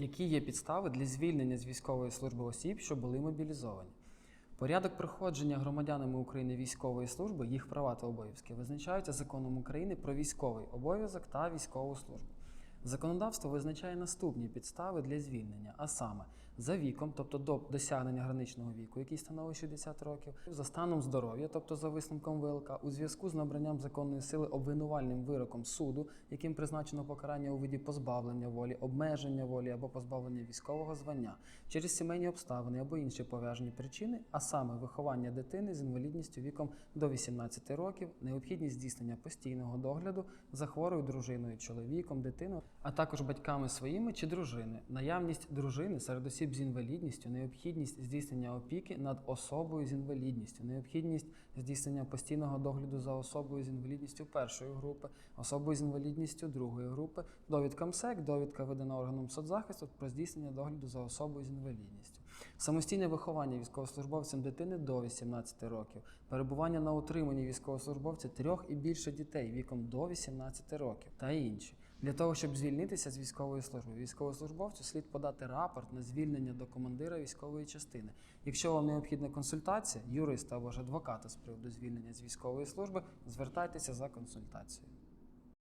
Які є підстави для звільнення з військової служби осіб, що були мобілізовані? Порядок проходження громадянами України військової служби, їх права та обов'язки визначаються законом України про військовий обов'язок та військову службу. Законодавство визначає наступні підстави для звільнення, а саме за віком, тобто до досягнення граничного віку, який становить 60 років, за станом здоров'я, тобто за висновком ВЛК, у зв'язку з набранням законної сили обвинувальним вироком суду, яким призначено покарання у виді позбавлення волі, обмеження волі або позбавлення військового звання через сімейні обставини або інші пов'язані причини, а саме виховання дитини з інвалідністю віком до 18 років, необхідність здійснення постійного догляду за хворою дружиною, чоловіком, дитиною, а також батьками своїми чи дружини, наявність дружини серед осіб з інвалідністю, необхідність здійснення опіки над особою з інвалідністю, необхідність здійснення постійного догляду за особою з інвалідністю першої групи, особою з інвалідністю другої групи, довідка МСЕК, довідка видана органом соцзахисту про здійснення догляду за особою з інвалідністю, самостійне виховання військовослужбовцям дитини до 18 років, перебування на утриманні військовослужбовця трьох і більше дітей віком до 18 років та інші. Для того, щоб звільнитися з військової служби, військовослужбовцю слід подати рапорт на звільнення до командира військової частини. Якщо вам необхідна консультація, юриста або ж адвоката з приводу звільнення з військової служби, звертайтеся за консультацією.